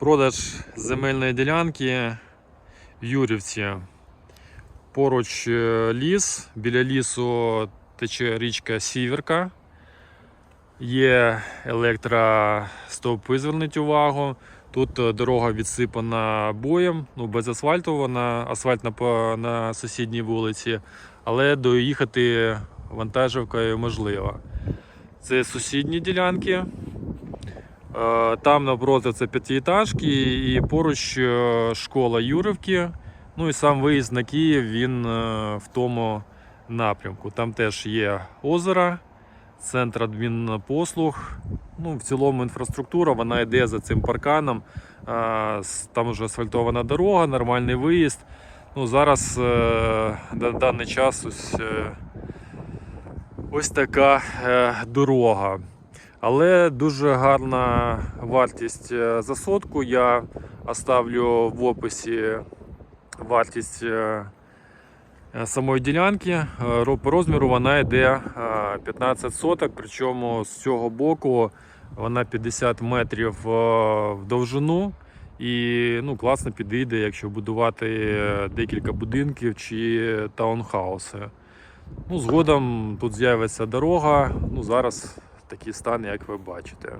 Продаж земельної ділянки в Юрівці. Поруч е, ліс, біля лісу тече річка Сіверка. Є електростовпи, зверніть увагу. Тут е, дорога відсипана боєм, ну без асфальту, вона асфальт на, на сусідній вулиці, але доїхати вантажівкою можливо. Це сусідні ділянки. Е, Там навпроти це п'ятиэтажки і поруч е, школа Юрівки. Ну і сам виїзд на Київ він е, в тому напрямку. Там теж є озеро, центр адмінпослуг. Ну, в цілому інфраструктура вона йде за цим парканом. Там вже асфальтована дорога, нормальний виїзд. Ну, зараз на даний час ось, ось така дорога. Але дуже гарна вартість е, за сотку. Я оставлю в описі вартість е, е, самої ділянки. По розміру вона йде е, 15 соток, причому з цього боку вона 50 метрів в довжину. І ну, класно підійде, якщо будувати декілька будинків чи таунхауси. Ну, згодом тут з'явиться дорога. Ну, зараз такий стан, як ви бачите.